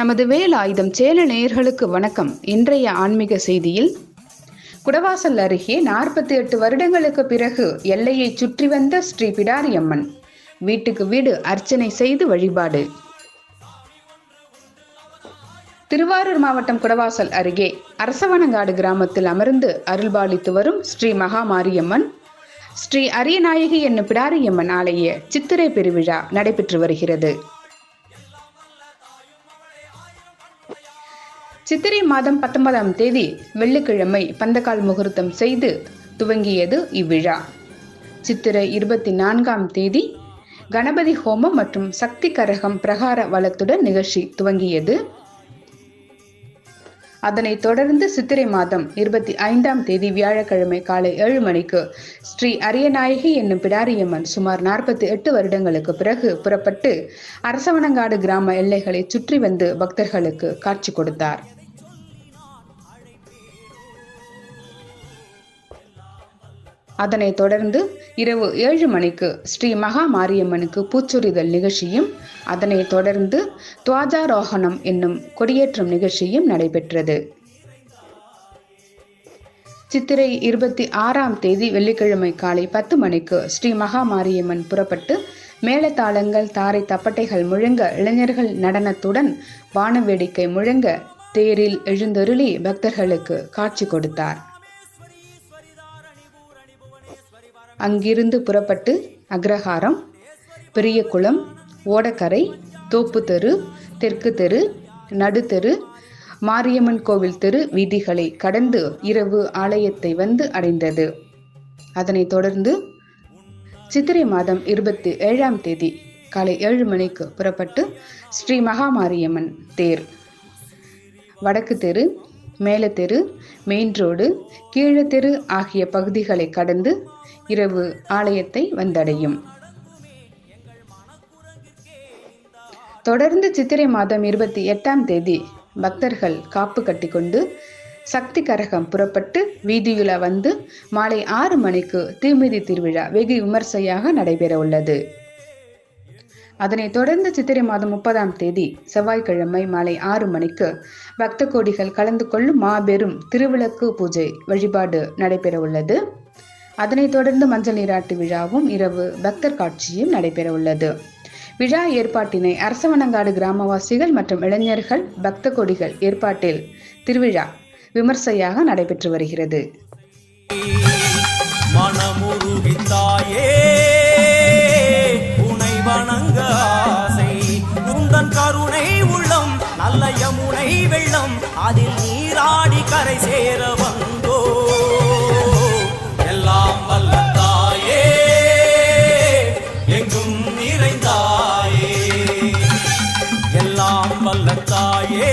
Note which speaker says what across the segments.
Speaker 1: நமது வேலாயுதம் சேல நேயர்களுக்கு வணக்கம். இன்றைய ஆன்மீக செய்தியில் குடவாசல் அருகே நாற்பத்தி எட்டு வருடங்களுக்கு பிறகு எல்லையை சுற்றி வந்த ஸ்ரீ பிடாரியம்மன். வீட்டுக்கு வீடு அர்ச்சனை செய்து வழிபாடு. திருவாரூர் மாவட்டம் குடவாசல் அருகே அரசவனங்காடு கிராமத்தில் அமர்ந்து அருள்பாலித்து வரும் ஸ்ரீ மகாமாரியம்மன் ஸ்ரீ அரியநாயகி என்னும் பிடாரியம்மன் ஆலய சித்திரை பெருவிழா நடைபெற்று வருகிறது. சித்திரை மாதம் பத்தொன்பதாம் தேதி வெள்ளிக்கிழமை பந்தக்கால் முகூர்த்தம் செய்து துவங்கியது இவ்விழா. சித்திரை இருபத்தி நான்காம் தேதி கணபதி ஹோமம் மற்றும் சக்தி கரகம் பிரகார வளத்துடன் நிகழ்ச்சி துவங்கியது. அதனைத் தொடர்ந்து சித்திரை மாதம் இருபத்தி ஐந்தாம் தேதி வியாழக்கிழமை காலை ஏழு மணிக்கு ஸ்ரீ அரியநாயகி என்னும் பிடாரியம்மன் சுமார் நாற்பத்தி எட்டு வருடங்களுக்கு பிறகு புறப்பட்டு அரசவனங்காடு கிராம எல்லைகளை சுற்றி வந்து பக்தர்களுக்கு காட்சி கொடுத்தார். அதனைத் தொடர்ந்து இரவு ஏழு மணிக்கு ஸ்ரீ மகா மாரியம்மனுக்கு பூச்சொரிதல் நிகழ்ச்சியும் அதனைத் தொடர்ந்து துவாஜாரோகணம் என்னும் கொடியேற்றம் நிகழ்ச்சியும் நடைபெற்றது. சித்திரை இருபத்தி ஆறாம் தேதி வெள்ளிக்கிழமை காலை பத்து மணிக்கு ஸ்ரீ மகா மாரியம்மன் புறப்பட்டு மேலத்தாளங்கள் தாரை தப்பட்டைகள் முழங்க இளைஞர்கள் நடனத்துடன் வான வேடிக்கை முழங்க தேரில் எழுந்தருளி பக்தர்களுக்கு காட்சி கொடுத்தார். அங்கிருந்து புறப்பட்டு அக்ரஹாரம் பெரியகுளம் ஓடக்கரை தோப்பு தெரு தெற்கு தெரு நடுத்தெரு மாரியம்மன் கோவில் தெரு வீதிகளை கடந்து இரவு ஆலயத்தை வந்து அடைந்தது. அதனைத் தொடர்ந்து சித்திரை மாதம் இருபத்தி ஏழாம் தேதி காலை ஏழு மணிக்கு புறப்பட்டு ஸ்ரீ மகாமாரியம்மன் தேர் வடக்கு தெரு மேலத்தெரு மெயின் ரோடு கீழத்தெரு ஆகிய பகுதிகளை கடந்து இரவு ஆலயத்தை வந்தடையும். தொடர்ந்து சித்திரை மாதம் இருபத்தி எட்டாம் தேதி பக்தர்கள் காப்பு கட்டிக்கொண்டு சக்தி கரகம் புறப்பட்டு வீதியுலா வந்து மாலை ஆறு மணிக்கு தீமிதி திருவிழா வெகு விமர்சையாக நடைபெற உள்ளது அதனைத் தொடர்ந்து சித்திரை மாதம் முப்பதாம் தேதி செவ்வாய்க்கிழமை மாலை ஆறு மணிக்கு பக்த கோடிகள் கலந்து கொள்ளும் மாபெரும் திருவிளக்கு பூஜை வழிபாடு நடைபெற உள்ளது அதனைத் தொடர்ந்து மஞ்சள் நீராட்டு விழாவும் இரவு பக்தர் காட்சியும் நடைபெற உள்ளது விழா ஏற்பாட்டினை அரசவனங்காடு கிராமவாசிகள் மற்றும் இளைஞர்கள் பக்த கொடிகள் ஏற்பாட்டில் திருவிழா விமர்சையாக நடைபெற்று வருகிறது.
Speaker 2: நீராடி கரை சேர வந்தோ. எல்லாம் வல்ல தாயே எங்கும் நிறைந்தாயே. எல்லாம் வல்ல தாயே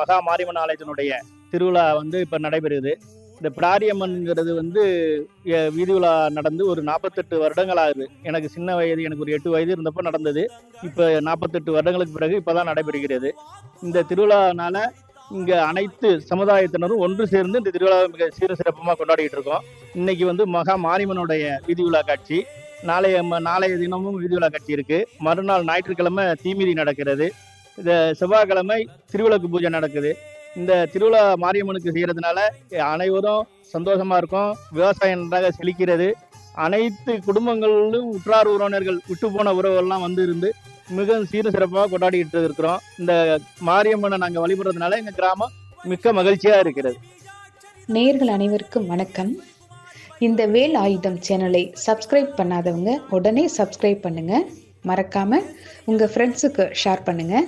Speaker 3: மகா மாரியம்மன் ஆலயத்தினுடைய திருவிழா வந்து இப்போ நடைபெறுது. இந்த பிடாரியம்மன்ங்கிறது வந்து வீதி உலா நடந்து ஒரு நாற்பத்தெட்டு வருடங்கள் ஆகுது எனக்கு சின்ன வயது எனக்கு ஒரு எட்டு வயது இருந்தப்போ நடந்தது. இப்போ நாற்பத்தெட்டு வருடங்களுக்கு பிறகு இப்போ தான் நடைபெறுகிறது. இந்த திருவிழானால இங்கே அனைத்து சமுதாயத்தினரும் ஒன்று சேர்ந்து இந்த திருவிழாவை மிக சீர சிறப்பமாக கொண்டாடிட்டு இருக்கோம். இன்னைக்கு வந்து மகா மாரியம்மனுடைய வீதி உலா காட்சி நாளைய நாளைய தினமும் வீதி உலா காட்சி இருக்குது மறுநாள் ஞாயிற்றுக்கிழமை தீமிதி நடக்கிறது. இந்த செவ்வாய்க்கிழமை திருவிளக்கு பூஜை நடக்குது. இந்த திருவிழா மாரியம்மனுக்கு செய்கிறதுனால அனைவரும் சந்தோஷமாக இருக்கும். விவசாயம் நன்றாக செழிக்கிறது. அனைத்து குடும்பங்களிலும் உற்றார் உறவினர்கள் விட்டு போன உறவுகள்லாம் வந்து இருந்து மிக சீர சிறப்பாக கொண்டாடிக்கிட்டு இருக்கிறோம். இந்த மாரியம்மனை நாங்கள் வழிபடுறதுனால எங்கள் கிராமம் மிக்க மகிழ்ச்சியாக இருக்கிறது.
Speaker 1: நேர்கள் அனைவருக்கும் வணக்கம். இந்த வேல் ஆயுதம் சேனலை சப்ஸ்கிரைப் பண்ணாதவங்க உடனே சப்ஸ்கிரைப் பண்ணுங்கள் மறக்காமல் உங்கள் ஃப்ரெண்ட்ஸுக்கு ஷேர் பண்ணுங்கள்